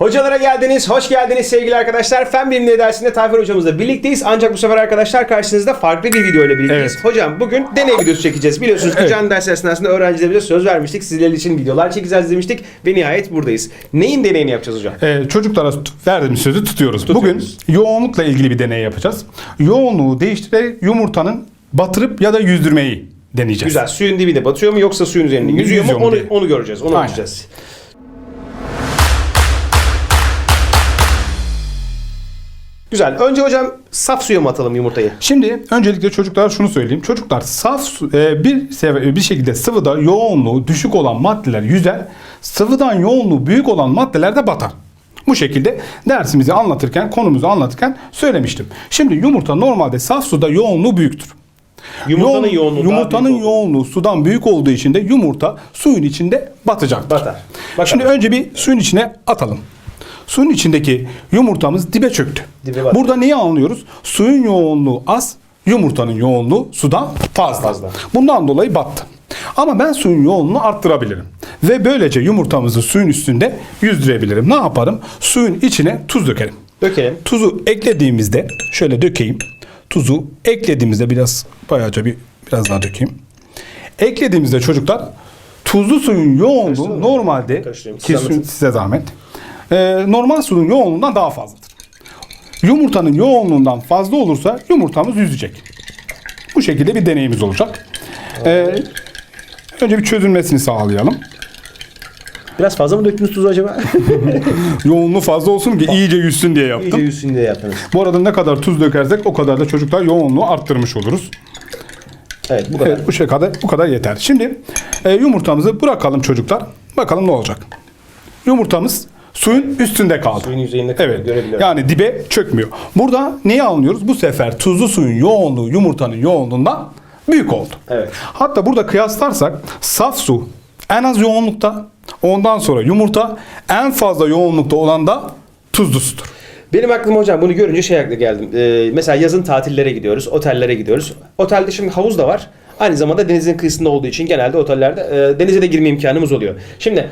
Hocalara geldiniz, hoş geldiniz sevgili arkadaşlar. Fen bilimleri dersinde Tayfur hocamızla birlikteyiz. Ancak bu sefer arkadaşlar karşınızda farklı bir video ile birlikteyiz. Evet. Hocam bugün deney videosu çekeceğiz. Biliyorsunuz Evet. canlı ders esnasında öğrencilerimize söz vermiştik. Sizler için videolar çekeceğiz demiştik ve nihayet buradayız. Neyin deneyini yapacağız hocam? Ee, çocuklara verdiğimiz sözü tutuyoruz. Tutuyoruz. Bugün yoğunlukla ilgili bir deney yapacağız. Yoğunluğu değiştirerek yumurtanın batırıp ya da yüzdürmeyi deneyeceğiz. Güzel. Suyun dibinde batıyor mu yoksa suyun üzerinde yüzüyor mu? Yüzüyor mu Onu, diye. onu göreceğiz. Onu Aynen. ölçeceğiz. Güzel. Önce hocam saf suya mı atalım yumurtayı? Şimdi öncelikle çocuklara şunu söyleyeyim. Çocuklar saf su, e, bir sev- bir şekilde sıvıda yoğunluğu düşük olan maddeler yüzer. Sıvıdan yoğunluğu büyük olan maddeler de batar. Bu şekilde dersimizi anlatırken, konumuzu anlatırken söylemiştim. Şimdi yumurta normalde saf suda yoğunluğu büyüktür. Yumurtanın Yoğun- yoğunluğu daha yumurtanın büyük yoğunluğu sudan büyük olduğu için de yumurta suyun içinde batacaktır. Batar. Batar. Şimdi önce bir suyun içine atalım. Suyun içindeki yumurtamız dibe çöktü. Dibe. Burada neyi anlıyoruz? Suyun yoğunluğu az, yumurtanın yoğunluğu sudan fazla. Fazla. Bundan dolayı battı. Ama ben suyun yoğunluğunu arttırabilirim. Ve böylece yumurtamızı suyun üstünde yüzdürebilirim. Ne yaparım? Suyun içine tuz dökerim. Dökelim. Tuzu eklediğimizde şöyle dökeyim. Tuzu eklediğimizde biraz bayağıca bir biraz daha dökeyim. Eklediğimizde çocuklar tuzlu suyun yoğunluğu normalde ki size zahmet. Ee, normal suyun yoğunluğundan daha fazladır. Yumurtanın yoğunluğundan fazla olursa yumurtamız yüzecek. Bu şekilde bir deneyimiz olacak. Ee, önce bir çözülmesini sağlayalım. Biraz fazla mı döktünüz tuzu acaba? Yoğunluğu fazla olsun ki iyice yüzsün diye yaptım. İyice yüzsün diye yaptınız. Bu arada ne kadar tuz dökersek o kadar da çocuklar yoğunluğu arttırmış oluruz. Evet bu kadar. Evet bu şey kadar bu kadar yeter. Şimdi e, yumurtamızı bırakalım çocuklar. Bakalım ne olacak. Yumurtamız suyun üstünde kaldı. Suyun yüzeyinde kalıyor, Evet. görebiliyorum. Yani dibe çökmüyor. Burada neyi anlıyoruz? Bu sefer tuzlu suyun yoğunluğu yumurtanın yoğunluğundan büyük oldu. Evet. Hatta burada kıyaslarsak saf su en az yoğunlukta, ondan sonra yumurta en fazla yoğunlukta olan da tuzlu sudur. Benim aklıma hocam bunu görünce şey aklı geldim. Ee, mesela yazın tatillere gidiyoruz, otellere gidiyoruz. Otelde şimdi havuz da var. Aynı zamanda denizin kıyısında olduğu için genelde otellerde e, denize de girme imkanımız oluyor. Şimdi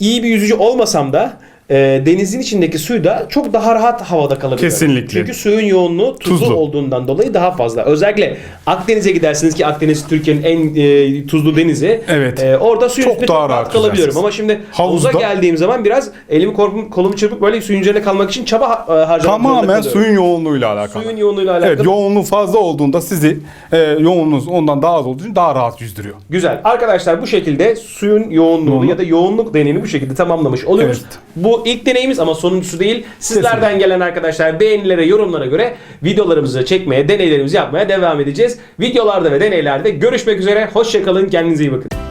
iyi bir yüzücü olmasam da e, denizin içindeki suyda çok daha rahat havada kalabiliyorum. Kesinlikle. Çünkü suyun yoğunluğu tuzlu, Tuzlu. olduğundan dolayı daha fazla. Özellikle Akdeniz'e gidersiniz ki Akdeniz Türkiye'nin en e, tuzlu denizi. Evet. E, orada suyun Çok üstünde daha çok rahat rahat kalabiliyorum. Ama şimdi havuza geldiğim zaman biraz elimi kolum, kolumu çırpıp böyle suyun üzerine kalmak için çaba e, harcamak zorunda Tamamen suyun yoğunluğuyla alakalı. Suyun yoğunluğuyla alakalı. Evet, yoğunluğu fazla olduğunda sizi e, yoğunluğunuz ondan daha az olduğu için daha rahat yüzdürüyor. Güzel. Arkadaşlar bu şekilde suyun yoğunluğunu Yoğunluk. ya da yoğunluk deneyini bu şekilde tamamlamış oluyoruz. Evet. Bu ilk deneyimiz ama sonuncusu değil. Sizlerden gelen arkadaşlar beğenilere, yorumlara göre videolarımızı çekmeye, deneylerimizi yapmaya devam edeceğiz. Videolarda ve deneylerde görüşmek üzere. Hoşçakalın. Kendinize iyi bakın.